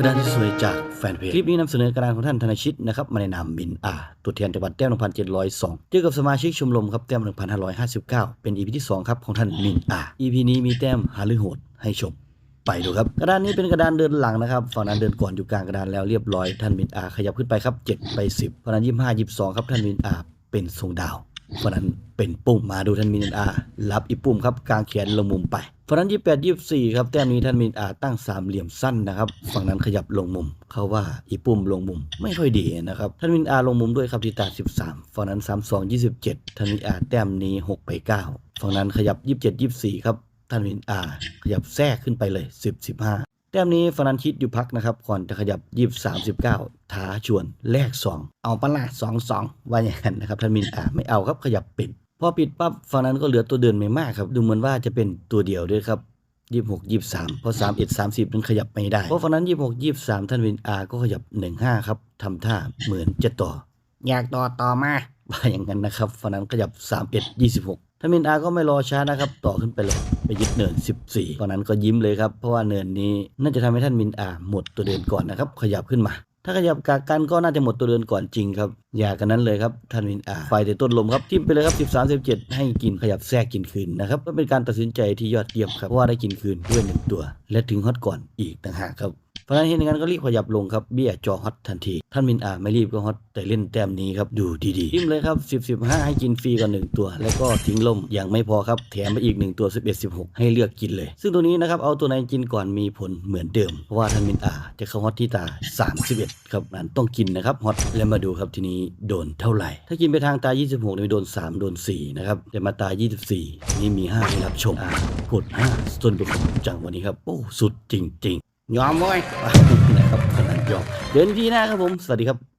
กระดานที่สวยจากแฟนเพจ คลิปนี้นำเสนอกระดานของท่านธนชิตนะครับมาในนามมินอาตัวแทนจังหวัดแต้ม1,702เจ็ดร้อยสองเจอกับสมาชิกชมรมครับแต้ม1,559เก้าเป็น EP ที่2ครับของท่านมินอา EP นี้มีแต้มหาลือโหดให้ชมไปดูครับกระดานนี้เป็นกระดานเดินหลังนะครับฝั่งนั้นเดินก่อนอยู่กลางกระดานแล้วเรียบร้อยท่านมินอาขยับขึ้นไปครับ7ไป10ฝั่งนั้น25 22ครับท่านมินอาเป็นทรงดาวฝั่งนั้นเป็นปุ่มมาดูท่านมินอารับอีปุ่มครับกลางแขนลงมุมไป ฝั่งนั้น28 24ครับแต้มนี้ท่านมินอาตั้งสามเหลี่ยมสั้นนะครับ ฝั่งนั้นขยับลงมุม เขาว่าอีปุ่มลงมุมไม่ค่อยดีนะครับท่านมินอาลงมุมด้วยครับที่ตา13ฝั่งนั้น32 27ท่านมินอาแต้มนี้6ไป9ฝั่งนั้นขยับ27 24ครับท่านวินอาขยับแทรกขึ้นไปเลย10 15แต้มนี้ฟนันชิดอยู่พักนะครับก่อนจะขยับ23 19ท้าชวนแลก2เอาปะละ2 2ว่าอย่างนั้นนะครับท่านวินอาไม่เอาครับขยับปิด พอปิดปั๊บฝั่งนั้นก็เหลือตัวเดินไม่มากครับ ดูเหมือนว่าจะเป็นตัวเดียวด้วยครับ26 23เพราะ31 30นั้นขยับไม่ได้ เพราะฝั่งนั้น26 23ท่านวินอาก็ขยับ15ครับทำท่าเหมือนจะต่อ อยากต่อต่อมาว่าอย่างนั้นนะครับฝั่งนั้นขยับ31 26ท่านมินอาก็ไม่รอช้านะครับ ต่อขึ้นไปเลยไปยึดเนิน 14ตอนนั้นก็ยิ้มเลยครับ เพราะว่าเนินนี้น่าจะทำให้ท่านมินอาหมดตัวเดินก่อนนะครับ ขยับขึ้นมา ถ้าขยับกากันก็น่าจะหมดตัวเดือนก่อนจริงครับ อย่ากันนั้นเลยครับท่านวินอาไฟแต่ต้นลมครับทิ้มไปเลยครับ 13 17 ให้กินขยับแทรกกินคืนนะครับก็เป็นการตัดสินใจที่ยอดเยี่ยมครับเพราะว่าได้กินคืนด้วยหนึ่งตัว และถึงฮอตก่อนอีกต่างหากครับ ราะฉะนั้นเห็นงั้นก็รีบขยับลงครับเบี้ยจอฮอตทันที ท่านมินอาไม่รีบก็ฮอตแต่เล่นแต้มนี้ครับดูดีๆยิ้มเลยครับ 10 15 ให้กินฟรีก่อนหนึ่งตัว แล้วก็ทิ้งล่มอยังไม่พอครับแถมไปอีกหนึ่งตัว 11 16 ให้เลือกกินเลย ซึ่งตัวนี้นะครับเอาตัวไหนกินก่อนมีผลเหมือนเดิม เพราะว่าท่านมินอาจะเข้าฮอตที่ตา 31 ครับนั้นต้องกินนะครับฮอตแล้วมาดูครับทีนี้โดนเท่าไหร่ ถ้ากินไปทางตา 26เนี่ยโดน 3 โดน 4 นะครับแต่มาตา 24 นี่มี5ให้รับชมอ่ากด5ส่วนประกอบจังวันนี้ครับโอ้สุดจริง ๆ ยอมเว้ยนะครับขนาดยอมเดินที่หน้าครับผม สวัสดีครับ